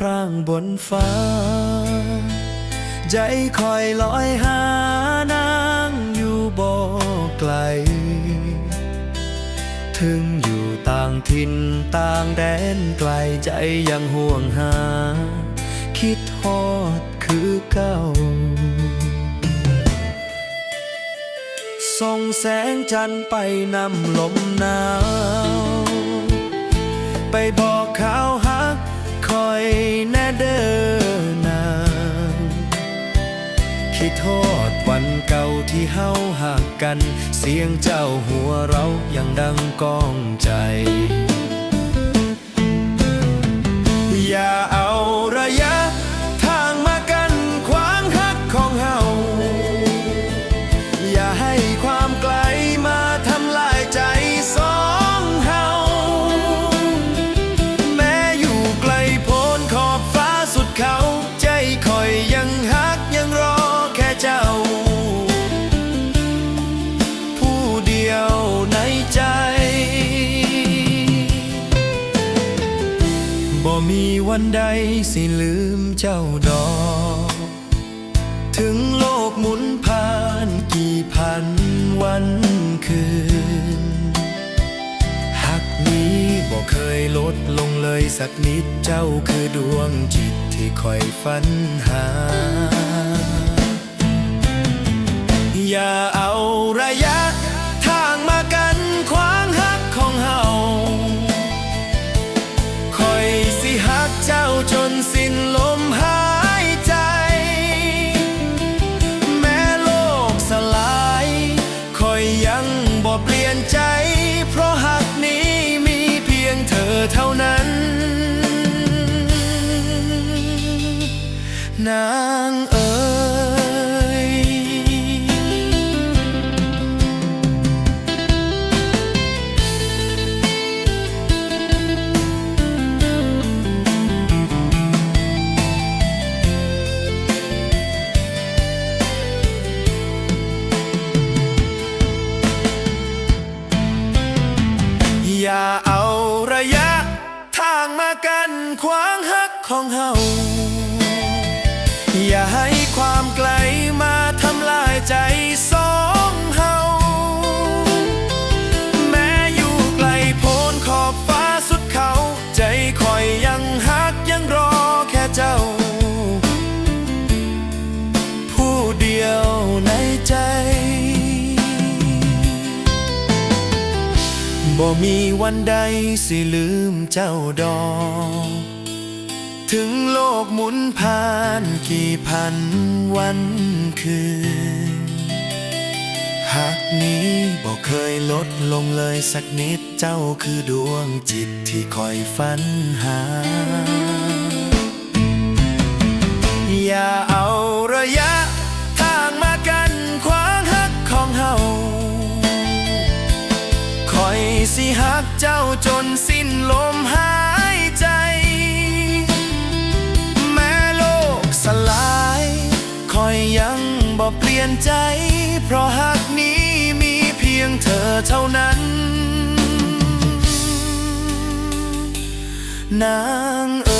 คืนนี้ดาวพร่างบนฟ้า ใจคอยลอยหานางอยู่บ่ไกล ถึงอยู่ต่างถิ่นต่างแดนไกลใจยังห่วงหา คิดฮอดคือเก่าส่องแสงจันทร์ไปนำลมหนาว ไปบอกข่าว กัน เสียงเจ้าหัวเรายังดังก้องใจ วันใดสิลืมเจ้าดอก ถึงโลกหมุนผ่านกี่พันวันคืน หักนี้บ่เคยลดลงเลยสักนิดเจ้าคือดวงจิตที่คอยฝันหา อย่า บ่เปลี่ยนใจ เพราะหักนี้มีเพียงเธอเท่านั้น นางเอ๋างมากันขวางฮักของเฮา บ่มีวันใดสิลืมเจ้าดอก ถึงโลกหมุนผ่านกี่พันวันคืนหากนี้บ่เคยลดลงเลยสักนิดเจ้าคือดวงจิตที่คอยฝันหา อย่าเอาระยะ เจ้าจนสิ้นลมหายใจ แม้โลกสลายคอยยังบ่เปลี่ยนใจ เพราะหักนี้มีเพียงเธอเท่านั้น นางเอ๋